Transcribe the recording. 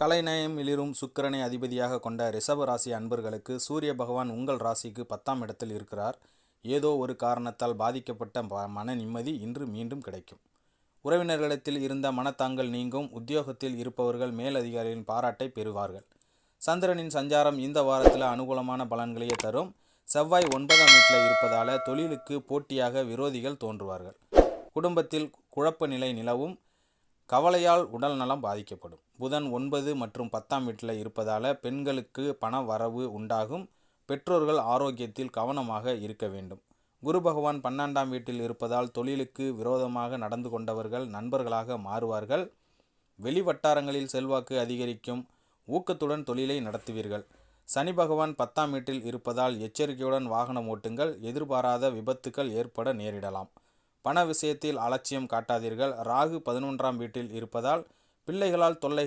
கலைநயம் இளிரும் சுக்கிரனை அதிபதியாக கொண்ட ரிஷப ராசி அன்பர்களுக்கு சூரிய பகவான் உங்கள் ராசிக்கு பத்தாம் இடத்தில் இருக்கிறார். ஏதோ ஒரு காரணத்தால் பாதிக்கப்பட்ட மன நிம்மதி இன்று மீண்டும் கிடைக்கும். உறவினர்களிடத்தில் இருந்த மனத்தாங்கள் நீங்கும். உத்தியோகத்தில் இருப்பவர்கள் மேலதிகாரிகளின் பாராட்டை பெறுவார்கள். சந்திரனின் சஞ்சாரம் இந்த வாரத்தில் அனுகூலமான பலன்களையே தரும். செவ்வாய் ஒன்பதாம் வீட்டில் இருப்பதால தொழிலுக்கு போட்டியாக விரோதிகள் தோன்றுவார்கள். குடும்பத்தில் குழப்ப நிலை நிலவும். கவலையால் உடல் நலம் பாதிக்கப்படும். புதன் ஒன்பது மற்றும் பத்தாம் வீட்டில் இருப்பதால் பெண்களுக்கு பண வரவு உண்டாகும். பெற்றோர்கள் ஆரோக்கியத்தில் கவனமாக இருக்க வேண்டும். குரு பகவான் பன்னெண்டாம் வீட்டில் இருப்பதால் தொழிலுக்கு விரோதமாக நடந்து கொண்டவர்கள் நண்பர்களாக மாறுவார்கள். வெளி வட்டாரங்களில் செல்வாக்கு அதிகரிக்கும். ஊக்கத்துடன் தொழிலை நடத்துவீர்கள். சனி பகவான் பத்தாம் வீட்டில் இருப்பதால் எச்சரிக்கையுடன் வாகனம் ஓட்டுங்கள். எதிர்பாராத விபத்துக்கள் ஏற்பட நேரிடலாம். பண விஷயத்தில் அலட்சியம் காட்டாதீர்கள். ராகு பதினொன்றாம் வீட்டில் இருப்பதால் பிள்ளைகளால் தொல்லை